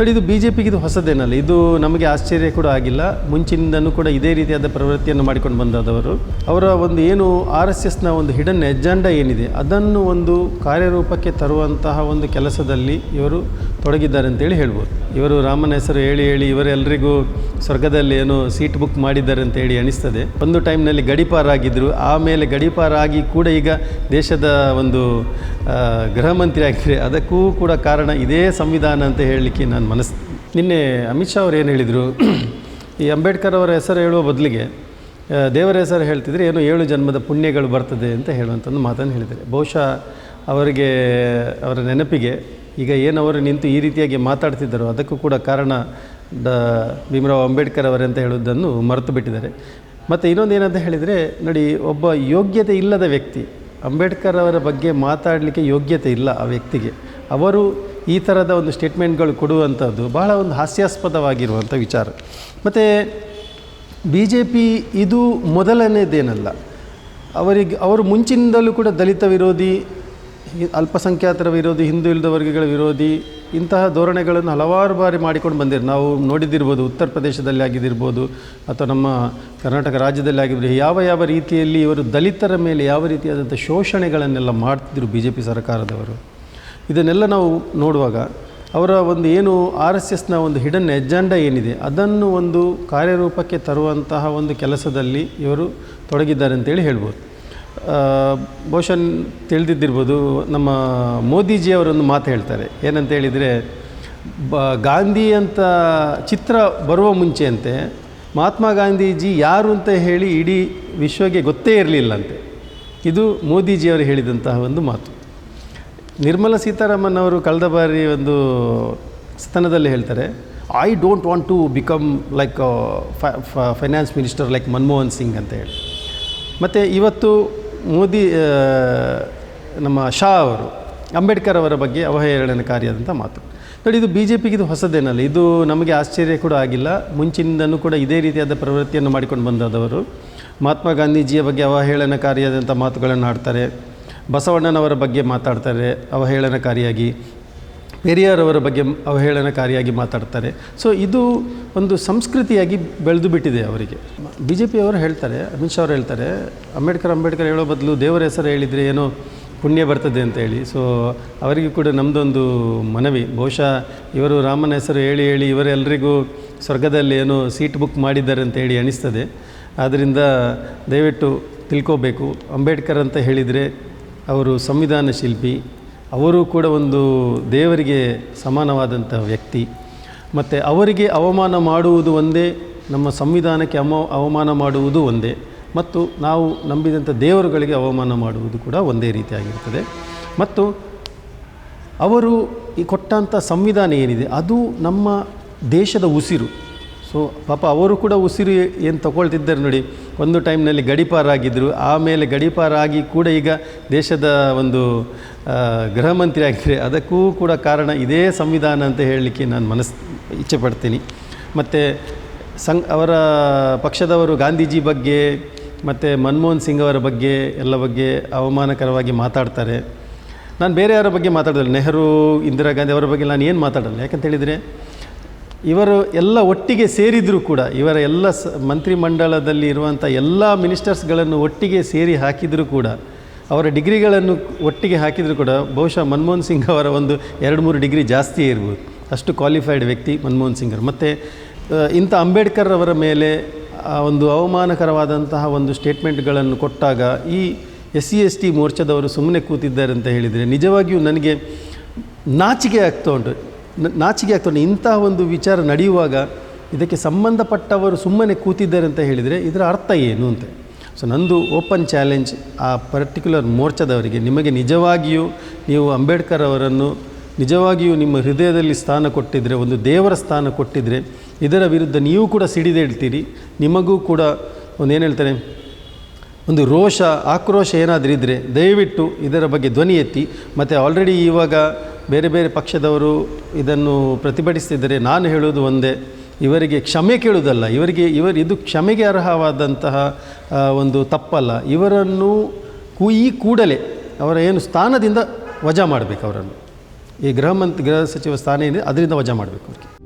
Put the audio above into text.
ನೋಡಿ, ಇದು B J ಪಿಗೆ ಹೊಸದೇನಲ್ಲ, ಇದು ನಮಗೆ ಆಶ್ಚರ್ಯ ಕೂಡ ಆಗಿಲ್ಲ. ಮುಂಚಿನಿಂದನೂ ಕೂಡ ಇದೇ ರೀತಿಯಾದ ಪ್ರವೃತ್ತಿಯನ್ನು ಮಾಡಿಕೊಂಡು ಬಂದಾದವರು. ಅವರ ಒಂದು ಏನು ಆರ್ ಎಸ್ ಎಸ್ನ ಒಂದು ಹಿಡನ್ ಎಜೆಂಡಾ ಏನಿದೆ, ಅದನ್ನು ಒಂದು ಕಾರ್ಯರೂಪಕ್ಕೆ ತರುವಂತಹ ಒಂದು ಕೆಲಸದಲ್ಲಿ ಇವರು ತೊಡಗಿದ್ದಾರೆ ಅಂತೇಳಿ ಹೇಳ್ಬೋದು. ಇವರು ರಾಮನ ಹೆಸರು ಹೇಳಿ ಹೇಳಿ ಇವರೆಲ್ಲರಿಗೂ ಸ್ವರ್ಗದಲ್ಲಿ ಏನು ಸೀಟ್ ಬುಕ್ ಮಾಡಿದ್ದಾರೆ ಅಂತ ಹೇಳಿ ಅನಿಸ್ತದೆ. ಒಂದು ಟೈಮ್ನಲ್ಲಿ ಗಡಿಪಾರಾಗಿದ್ದರು ಆಮೇಲೆ ಗಡಿಪಾರಾಗಿ ಕೂಡ ಈಗ ದೇಶದ ಒಂದು ಗೃಹ ಮಂತ್ರಿ ಅದಕ್ಕೂ ಕೂಡ ಕಾರಣ ಇದೇ ಸಂವಿಧಾನ ಅಂತ ಹೇಳಲಿಕ್ಕೆ ನಾನು ಮನಸ್ ನಿನ್ನೆ ಅಮಿತ್ ಶಾ ಅವರು ಏನು ಹೇಳಿದರು? ಈ ಅಂಬೇಡ್ಕರ್ ಅವರ ಹೆಸರು ಹೇಳುವ ಬದಲಿಗೆ ದೇವರ ಹೆಸರು ಹೇಳ್ತಿದ್ರೆ ಏನು ಏಳು ಜನ್ಮದ ಪುಣ್ಯಗಳು ಬರ್ತದೆ ಅಂತ ಹೇಳುವಂಥದ್ದು ಮಾತನ್ನು ಹೇಳಿದ್ದಾರೆ. ಬಹುಶಃ ಅವರಿಗೆ, ಅವರ ನೆನಪಿಗೆ ಈಗ ಏನು ಅವರು ನಿಂತು ಈ ರೀತಿಯಾಗಿ ಮಾತಾಡ್ತಿದ್ದಾರೋ ಅದಕ್ಕೂ ಕೂಡ ಕಾರಣ ದ ಭೀಮರಾವ್ ಅಂಬೇಡ್ಕರ್ ಅವರಂತ ಹೇಳುವುದನ್ನು ಮರೆತು ಬಿಟ್ಟಿದ್ದಾರೆ. ಮತ್ತು ಇನ್ನೊಂದು ಏನಂತ ಹೇಳಿದರೆ, ನೋಡಿ, ಒಬ್ಬ ಯೋಗ್ಯತೆ ಇಲ್ಲದ ವ್ಯಕ್ತಿ ಅಂಬೇಡ್ಕರ್ ಅವರ ಬಗ್ಗೆ ಮಾತಾಡಲಿಕ್ಕೆ ಯೋಗ್ಯತೆ ಇಲ್ಲ ಆ ವ್ಯಕ್ತಿಗೆ. ಅವರು ಈ ಥರದ ಒಂದು ಸ್ಟೇಟ್ಮೆಂಟ್ಗಳು ಕೊಡುವಂಥದ್ದು ಬಹಳ ಒಂದು ಹಾಸ್ಯಾಸ್ಪದವಾಗಿರುವಂಥ ವಿಚಾರ. ಮತ್ತು ಬಿ ಜೆ ಪಿ ಇದು ಮೊದಲನೇದೇನಲ್ಲ. ಅವರಿಗೆ, ಅವರು ಮುಂಚಿನಿಂದಲೂ ಕೂಡ ದಲಿತ ವಿರೋಧಿ ಅಲ್ಪಸಂಖ್ಯಾತರ ವಿರೋಧಿ ಹಿಂದುಳಿದ ವರ್ಗಗಳ ವಿರೋಧಿ, ಇಂತಹ ಧೋರಣೆಗಳನ್ನು ಹಲವಾರು ಬಾರಿ ಮಾಡಿಕೊಂಡು ಬಂದಿರು. ನಾವು ನೋಡಿದ್ದಿರ್ಬೋದು ಉತ್ತರ ಪ್ರದೇಶದಲ್ಲಿ ಆಗಿದ್ದಿರ್ಬೋದು ಅಥವಾ ನಮ್ಮ ಕರ್ನಾಟಕ ರಾಜ್ಯದಲ್ಲಿ ಆಗಿರ್ಬೋದು, ಯಾವ ಯಾವ ರೀತಿಯಲ್ಲಿ ಇವರು ದಲಿತರ ಮೇಲೆ ಯಾವ ರೀತಿಯಾದಂಥ ಶೋಷಣೆಗಳನ್ನೆಲ್ಲ ಮಾಡ್ತಿದ್ರು ಬಿ ಜೆ ಪಿ ಸರ್ಕಾರದವರು. ಇದನ್ನೆಲ್ಲ ನಾವು ನೋಡುವಾಗ ಅವರ ಒಂದು ಏನು ಆರ್ ಎಸ್ ಎಸ್ನ ಒಂದು ಹಿಡನ್ ಎಜೆಂಡಾ ಏನಿದೆ, ಅದನ್ನು ಒಂದು ಕಾರ್ಯರೂಪಕ್ಕೆ ತರುವಂತಹ ಒಂದು ಕೆಲಸದಲ್ಲಿ ಇವರು ತೊಡಗಿದ್ದಾರೆ ಅಂತೇಳಿ ಹೇಳ್ಬೋದು. ಬಹುಶಃ ತಿಳಿದಿದ್ದಿರ್ಬೋದು, ನಮ್ಮ ಮೋದಿಜಿಯವರೊಂದು ಮಾತು ಹೇಳ್ತಾರೆ. ಏನಂತ ಹೇಳಿದರೆ, ಬ, ಗಾಂಧಿ ಅಂತ ಚಿತ್ರ ಬರುವ ಮುಂಚೆಯಂತೆ ಮಹಾತ್ಮ ಗಾಂಧೀಜಿ ಯಾರು ಅಂತ ಹೇಳಿ ಇಡೀ ವಿಶ್ವಕ್ಕೆ ಗೊತ್ತೇ ಇರಲಿಲ್ಲಂತೆ. ಇದು ಮೋದಿಜಿಯವರು ಹೇಳಿದಂತಹ ಒಂದು ಮಾತು. ನಿರ್ಮಲಾ ಸೀತಾರಾಮನ್ ಅವರು ಕಳೆದ ಬಾರಿ ಒಂದು ಸ್ತನದಲ್ಲಿ ಹೇಳ್ತಾರೆ I don't want to become like finance minister like Manmohan Singh ಅಂತ ಹೇಳಿ. ಮತ್ತು ಇವತ್ತು ಮೋದಿ ನಮ್ಮ ಶಾ ಅವರು ಅಂಬೇಡ್ಕರ್ ಅವರ ಬಗ್ಗೆ ಅವಹೇಳನಕಾರಿಯಾದಂಥ ಮಾತು. ನೋಡಿ, ಇದು ಬಿ ಜೆ ಪಿಗೆ ಇದು ಹೊಸದೇನಲ್ಲ, ಇದು ನಮಗೆ ಆಶ್ಚರ್ಯ ಕೂಡ ಆಗಿಲ್ಲ. ಮುಂಚಿನಿಂದನೂ ಕೂಡ ಇದೇ ರೀತಿಯಾದ ಪ್ರವೃತ್ತಿಯನ್ನು ಮಾಡಿಕೊಂಡು ಬಂದಾದವರು. ಮಹಾತ್ಮ ಗಾಂಧೀಜಿಯ ಬಗ್ಗೆ ಅವಹೇಳನಕಾರಿಯಾದಂಥ ಮಾತುಗಳನ್ನು ಆಡ್ತಾರೆ. ಬಸವಣ್ಣನವರ ಬಗ್ಗೆ ಮಾತಾಡ್ತಾರೆ ಅವಹೇಳನಕಾರಿಯಾಗಿ. ಪೆರಿಯಾರ್ ಅವರ ಬಗ್ಗೆ ಅವಹೇಳನಕಾರಿಯಾಗಿ ಮಾತಾಡ್ತಾರೆ. ಸೊ ಇದು ಒಂದು ಸಂಸ್ಕೃತಿಯಾಗಿ ಬೆಳೆದು ಬಿಟ್ಟಿದೆ ಅವರಿಗೆ. ಬಿ ಜೆ ಪಿಯವರು ಹೇಳ್ತಾರೆ, ಅಮಿತ್ ಶಾ ಅವರು ಹೇಳ್ತಾರೆ, ಅಂಬೇಡ್ಕರ್ ಅಂಬೇಡ್ಕರ್ ಹೇಳೋ ಬದಲು ದೇವರ ಹೆಸರು ಹೇಳಿದರೆ ಏನೋ ಪುಣ್ಯ ಬರ್ತದೆ ಅಂತ ಹೇಳಿ. ಸೊ ಅವರಿಗೂ ಕೂಡ ನಮ್ಮದೊಂದು ಮನವಿ. ಬಹುಶಃ ಇವರು ರಾಮನ ಹೆಸರು ಹೇಳಿ ಹೇಳಿ ಇವರೆಲ್ಲರಿಗೂ ಸ್ವರ್ಗದಲ್ಲಿ ಏನೋ ಸೀಟ್ ಬುಕ್ ಮಾಡಿದ್ದಾರೆ ಅಂತ ಹೇಳಿ ಅನಿಸ್ತದೆ. ಆದ್ದರಿಂದ ದಯವಿಟ್ಟು ತಿಳ್ಕೋಬೇಕು. ಅಂಬೇಡ್ಕರ್ ಅಂತ ಹೇಳಿದರೆ ಅವರು ಸಂವಿಧಾನ ಶಿಲ್ಪಿ ಅವರು ಕೂಡ ಒಂದು ದೇವರಿಗೆ ಸಮಾನವಾದಂಥ ವ್ಯಕ್ತಿ. ಮತ್ತು ಅವರಿಗೆ ಅವಮಾನ ಮಾಡುವುದು ಒಂದೇ, ನಮ್ಮ ಸಂವಿಧಾನಕ್ಕೆ ಅಮ ಅವಮಾನ ಮಾಡುವುದು ಒಂದೇ, ಮತ್ತು ನಾವು ನಂಬಿದಂಥ ದೇವರುಗಳಿಗೆ ಅವಮಾನ ಮಾಡುವುದು ಕೂಡ ಒಂದೇ ರೀತಿಯಾಗಿರ್ತದೆ ಮತ್ತು ಅವರು ಈ ಕೊಟ್ಟಂಥ ಸಂವಿಧಾನ ಏನಿದೆ, ಅದು ನಮ್ಮ ದೇಶದ ಉಸಿರು. ಸೊ ಪಾಪ ಅವರು ಕೂಡ ಉಸಿರು ಏನು ತಗೊಳ್ತಿದ್ದಾರೆ ನೋಡಿ. ಒಂದು ಟೈಮ್ನಲ್ಲಿ ಗಡಿಪಾರಾಗಿದ್ದರು ಆಮೇಲೆ ಗಡಿಪಾರಾಗಿ ಕೂಡ ಈಗ ದೇಶದ ಒಂದು ಗೃಹ ಮಂತ್ರಿ ಆಗಿದ್ದಾರೆ ಅದಕ್ಕೂ ಕೂಡ ಕಾರಣ ಇದೇ ಸಂವಿಧಾನ ಅಂತ ಹೇಳಲಿಕ್ಕೆ ನಾನು ಮನಸ್, ಇಚ್ಛೆ ಪಡ್ತೀನಿ. ಮತ್ತು ಸಂಘ, ಅವರ ಪಕ್ಷದವರು ಗಾಂಧೀಜಿ ಬಗ್ಗೆ, ಮತ್ತು ಮನಮೋಹನ್ ಸಿಂಗ್ ಅವರ ಬಗ್ಗೆ, ಎಲ್ಲ ಬಗ್ಗೆ ಅವಮಾನಕರವಾಗಿ ಮಾತಾಡ್ತಾರೆ. ನಾನು ಬೇರೆಯವರ ಬಗ್ಗೆ ಮಾತಾಡೋದಿಲ್ಲ. ನೆಹರು, ಇಂದಿರಾ ಗಾಂಧಿ ಅವರ ಬಗ್ಗೆ ನಾನು ಏನು ಮಾತಾಡಲ್ಲ. ಯಾಕಂತ ಹೇಳಿದರೆ ಇವರು ಎಲ್ಲ ಒಟ್ಟಿಗೆ ಸೇರಿದರೂ ಕೂಡ, ಇವರ ಎಲ್ಲ ಸ, ಮಂತ್ರಿಮಂಡಲದಲ್ಲಿ ಇರುವಂಥ ಎಲ್ಲ ಮಿನಿಸ್ಟರ್ಸ್ಗಳನ್ನು ಒಟ್ಟಿಗೆ ಸೇರಿ ಹಾಕಿದರೂ ಕೂಡ, ಅವರ ಡಿಗ್ರಿಗಳನ್ನು ಒಟ್ಟಿಗೆ ಹಾಕಿದರೂ ಕೂಡ, ಬಹುಶಃ ಮನಮೋಹನ್ ಸಿಂಗ್ ಅವರ ಒಂದು ಎರಡು ಮೂರು ಡಿಗ್ರಿ ಜಾಸ್ತಿಯೇ ಇರ್ಬೋದು. ಅಷ್ಟು ಕ್ವಾಲಿಫೈಡ್ ವ್ಯಕ್ತಿ ಮನಮೋಹನ್ ಸಿಂಗ್ ಅವರು. ಮತ್ತು ಇಂಥ ಅಂಬೇಡ್ಕರ್ ಅವರ ಮೇಲೆ ಒಂದು ಅವಮಾನಕರವಾದಂತಹ ಒಂದು ಸ್ಟೇಟ್ಮೆಂಟ್ಗಳನ್ನು ಕೊಟ್ಟಾಗ, ಈ ಎಸ್ ಸಿ ಎಸ್ ಟಿ ಮೋರ್ಚಾದವರು ಸುಮ್ಮನೆ ಕೂತಿದ್ದಾರೆ ಅಂತ ಹೇಳಿದರೆ, ನಿಜವಾಗಿಯೂ ನನಗೆ ನಾಚಿಕೆ ಆಗ್ತಾ ಉಂಟು. ನ- ಆಗ್ತಾನೆ ಆಗ್ತಾ ಇಂತಹ ಒಂದು ವಿಚಾರ ನಡೆಯುವಾಗ ಇದಕ್ಕೆ ಸಂಬಂಧಪಟ್ಟವರು ಸುಮ್ಮನೆ ಕೂತಿದ್ದಾರೆ ಅಂತ ಹೇಳಿದರೆ ಇದರ ಅರ್ಥ ಏನು ಅಂತ. ಸೊ ನಂದು ಓಪನ್ ಚಾಲೆಂಜ್ ಆ ಪರ್ಟಿಕ್ಯುಲರ್ ಮೋರ್ಚಾದವರಿಗೆ, ನಿಮಗೆ ನಿಜವಾಗಿಯೂ ನೀವು ಅಂಬೇಡ್ಕರ್ ಅವರನ್ನು ನಿಜವಾಗಿಯೂ ನಿಮ್ಮ ಹೃದಯದಲ್ಲಿ ಸ್ಥಾನ ಕೊಟ್ಟಿದ್ದರೆ ಒಂದು ದೇವರ ಸ್ಥಾನ ಕೊಟ್ಟಿದ್ದರೆ ಇದರ ವಿರುದ್ಧ ನೀವು ಕೂಡ ಸಿಡಿದೇಳ್ತೀರಿ. ನಿಮಗೂ ಕೂಡ ಒಂದು ಏನು ಹೇಳ್ತಾರೆ ಒಂದು ರೋಷ, ಆಕ್ರೋಶ ಏನಾದರೂ ಇದ್ದರೆ ದಯವಿಟ್ಟು ಇದರ ಬಗ್ಗೆ ಧ್ವನಿ ಎತ್ತಿ. ಮತ್ತು ಆಲ್ರೆಡಿ ಇವಾಗ ಬೇರೆ ಬೇರೆ ಪಕ್ಷದವರು ಇದನ್ನು ಪ್ರತಿಭಟಿಸ್ತಿದ್ದರೆ ನಾನು ಹೇಳೋದು ಒಂದೇ, ಇವರಿಗೆ ಕ್ಷಮೆ ಕೇಳುವುದಲ್ಲ, ಇವರಿಗೆ, ಇವರು, ಇದು ಕ್ಷಮೆಗೆ ಅರ್ಹವಾದಂತಹ ಒಂದು ತಪ್ಪಲ್ಲ. ಇವರನ್ನು ಈ ಕೂಡಲೇ ಅವರ ಏನು ಸ್ಥಾನದಿಂದ ವಜಾ ಮಾಡಬೇಕು ಅವರನ್ನು. ಈ ಗೃಹ ಮಂತ್, ಗೃಹ ಸಚಿವ ಸ್ಥಾನ ಏನಿದೆ, ಅದರಿಂದ ವಜಾ ಮಾಡಬೇಕು ಅವ್ರಿಗೆ.